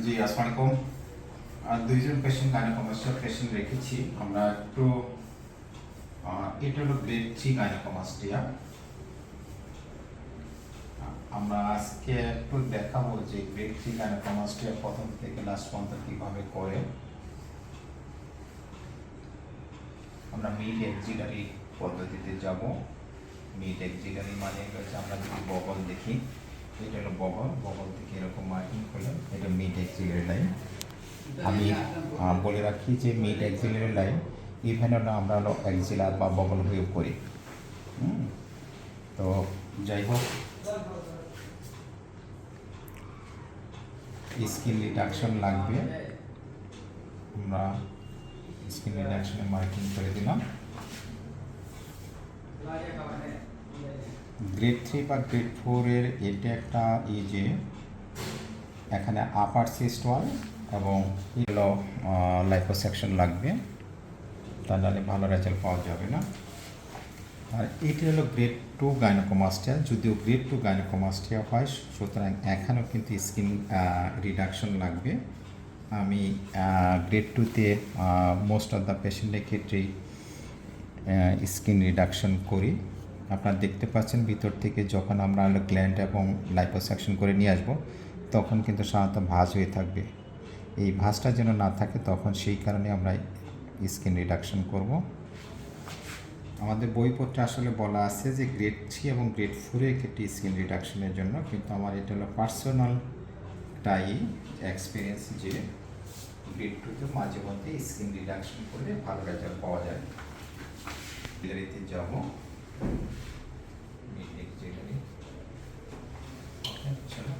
জি আসসালামু আলাইকুম আর দুইজন পেশেন্ট গাইনোকমাস্টার পেশেন্ট রেখেছি। আমরা একটু এটা হলো গ্রেড থ্রি গাইনোকমাস্টিয়া আমরা আজকে একটু দেখাবো যে গ্রেড থ্রি গাইনোকমাস্টিয়া প্রথম থেকে লাস্ট পর্যন্ত কীভাবে করে। আমরা মিড এক্সিলারি পদ্ধতিতে যাব। মিড এক্সিলারি মানে হচ্ছে আমরা যদি বগল দেখি, এটা হলো বগল। বগল থেকে এরকম মার্কিং করলাম। এটা মিড এক্সিলারি লাইন আমি বলে রাখি যে মিড এক্সিলারি লাইন ইভেন আমরা হলো এক্সিলার বা বগল হয়েও করি? তো যাই হোক। স্কিন রিডাকশন লাগবে। আমরা স্কিন রিডাকশনে মার্কিং করে দিলাম। গ্রেড থ্রি বা গ্রেড ফোরের এটা একটা এই যে এখানে আপার সিস্ট ওয়াল এবং এগুলো লাইফোসেকশন লাগবে। তা নাহলে ভালো রেজাল্ট পাওয়া যাবে না। আর এটি হলো গ্রেড টু গাইনোকোমাস্টিয়া যদিও গ্রেড টু গাইনোকোমাস্টিয়া হয়, সুতরাং এখানেও কিন্তু স্কিন রিডাকশন লাগবে। আমি গ্রেড টুতে মোস্ট অফ দ্য পেশেন্টের ক্ষেত্রেই স্কিন রিডাকশন করি। আপনারা দেখতে পাচ্ছেন ভিতর থেকে যখন আমরা গ্ল্যান্ড এবং লাইপোসাকশন করে নিয়ে আসব তখন কিন্তু সাধারণত ভাঁজ হয়ে থাকবে। এই ভাঁজটা যেন না থাকে, তখন সেই কারণে আমরা স্কিন রিডাকশন করব। আমাদের বইপত্রে আসলে বলা আছে যে গ্রেড থ্রি এবং গ্রেড ফোরের একটি স্কিন রিডাকশনের জন্য, কিন্তু আমার এটা হলো পার্সোনালটাই এক্সপিরিয়েন্স যে গ্রেড টুতে মাঝে মধ্যে স্কিন রিডাকশন করলে ভালো রেজাল্ট পাওয়া যায়। গ্যালারিতে যাব। চলো।